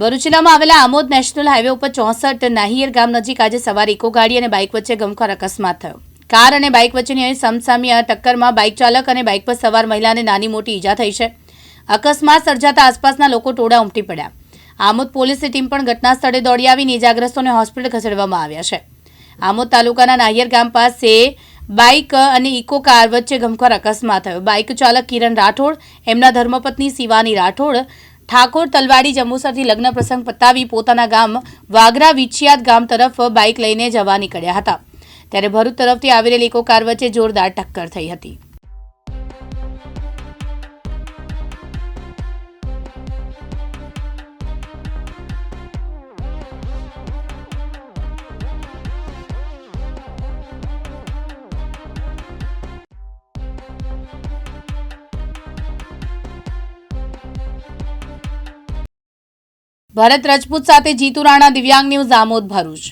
ભરૂચ જિલ્લામાં આવેલા Amod national highway ઉપર ચોસઠ નાહિયર ગામ નજીક આજે સવારે ઇકો ગાડી અને બાઇક વચ્ચે ગમખોર અકસ્માત થયો. કાર અને બાઇક વચ્ચેની સમસામી ટક્કરમાં બાઇક ચાલક અને બાઇક પર સવાર મહિલાને નાની મોટી ઈજા થઈ છે. અકસ્માત સર્જાતા આસપાસના લોકો ટોળા ઉમટી પડ્યા. આમોદ પોલીસની ટીમ પણ ઘટના સ્થળે દોડી આવીને ઈજાગ્રસ્તોને હોસ્પિટલ ખસેડવામાં આવ્યા છે. આમોદ તાલુકાના નાહિયર ગામ પાસે બાઇક અને ઇકો કાર વચ્ચે ગમખોર અકસ્માત થયો. બાઇક ચાલક કિરણ રાઠોડ, એમના ધર્મપત્ની શિવાની રાઠોડ ઠાકોર તલવાડી જંબુસરથી લગ્ન પ્રસંગ પતાવી પોતાના ગામ વાગરા વિછિયાત ગામ તરફ બાઇક લઈને જવા નીકળ્યા હતા. ત્યારે ભરૂચ તરફથી આવી રહેલી કાર વચ્ચે જોરદાર ટક્કર થઈ હતી. ભરત રજપૂત સાથે જીતુ રાણા દિવ્યાંગ ન્યૂઝ આમોદ ભરૂચ.